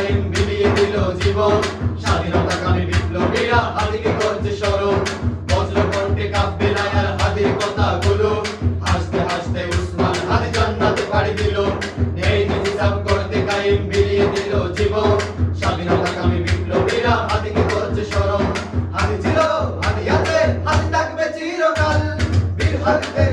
Time মিলিয়ে দিল জীবন। স্বাধীনতা কামী বিপ্লবীরা হাদিকে করছে সরব বজ্রকণ্ঠে কাব্যে নায়ার হাদির কথাগুলো। হাসতে হাসতে উসমান হাদি জান্নাতে পাড়ি দিল। এই যে হিসাব করতে কাইম মিলিয়ে দিল জীবন। স্বাধীনতা কামী বিপ্লবীরা হাদিকে করছে সরব হাদি ছিল হাদি আছে হাদি থাকবে চিরকাল। বীর হাদিদের